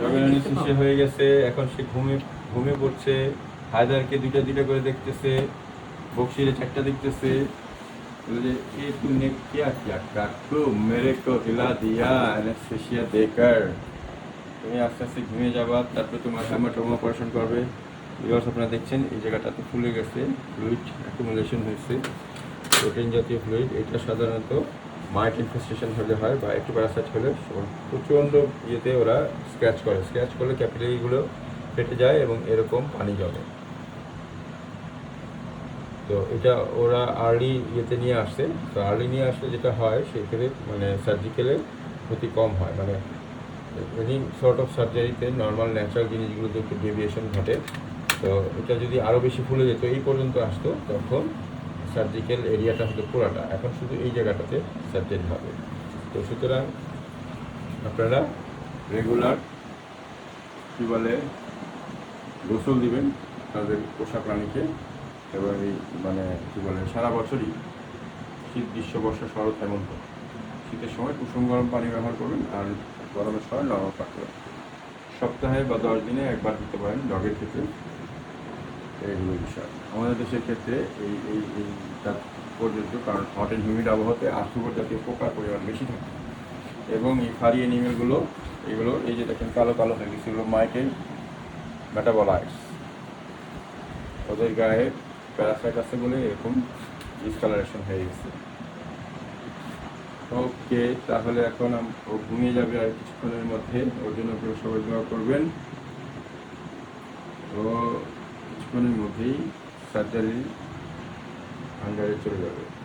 রবিনানি শেষে হয়ে গেছে এখন সে ঘুমে ঘুমে পড়ছে হায়দারকে দুইটা দুইটা করে দেখতেছে বক্সিরে চারটা দেখতেছে বলে ये तूने क्या किया काकू मेरे को हिला दिया एनेस्थेसिया देकर তুমি আস্তে আস্তে ঘুমিয়ে যাবা তারপরে তোমার হ্যামাটোমা অপারেশন করবে ভিউয়ার্স আপনারা দেখছেন এই জায়গাটাতে ফুলে গেছে ফ্লুইড অ্যাকুমুলেশন হয়েছে প্রোটিন জাতীয় ফ্লুইড এটা সাধারণত মাইট ইনফেস্টেশন হলে হয় বা একটু প্যারাসাইট হলে প্রচণ্ড ইয়েতে ওরা স্ক্র্যাচ করে। স্ক্র্যাচ করলে ক্যাপিলারিগুলো ফেটে যায় এবং এরকম পানি জমে। তো এটা ওরা আর্লি ইয়েতে নিয়ে আসছে তো আর্লি নিয়ে আসলে যেটা হয় সেক্ষেত্রে মানে সার্জিক্যালের ক্ষতি কম হয়। মানে এনি সর্ট অফ সার্জারিতে নর্মাল ন্যাচারাল জিনিসগুলোতে একটু ডেভিয়েশন ঘটে। তো এটা যদি আরও বেশি ফুলে যেত, এই পর্যন্ত আসতো, তখন সার্জিক্যাল এরিয়াটা হতো পুরাটা। এখন শুধু এই জায়গাটাতে সার্জারি হবে। তো সুতরাং আপনারা রেগুলার কী বলে, গোসল দিবেন তাদের পোষা প্রাণীকে এবং এই মানে কী বলে, সারা বছরই শীত, গ্রীষ্ম, বর্ষা, শরৎ হেমন্ত শীতের সময় কুসুম, গরম পানি ব্যবহার করবেন আর গরমের সময় নরম পানি সপ্তাহে বা দশ দিনে একবার দিতে পারেন ডগের ক্ষেত্রে। এইগুলো বিষয়। আমাদের দেশের ক্ষেত্রে এই এই এইটা প্রযোজ্য কারণ হট অ্যান্ড হিউমিড আবহাওয়াতে আর্থ্রোপোড জাতীয় পোকার পরিমাণ বেশি থাকে। এবং এই ফারি অ্যানিমেলগুলো এগুলো এই যে দেখেন কালো কালো হয়ে গেছে, এগুলো মাইকেল মেটাবলাইটস ওদের গায়ে প্যারাসাইট আছে বলে এরকম ডিসকালারেশন হয়ে গেছে। ওকে, তাহলে এখন ও ঘুমিয়ে যাবে আর কিছুক্ষণের মধ্যে। ওর জন্য কেউ সবাই দোয়া করবেন। ও কিছুক্ষণের মধ্যেই সার্জারি হাঙ্গারে চলে যাবে।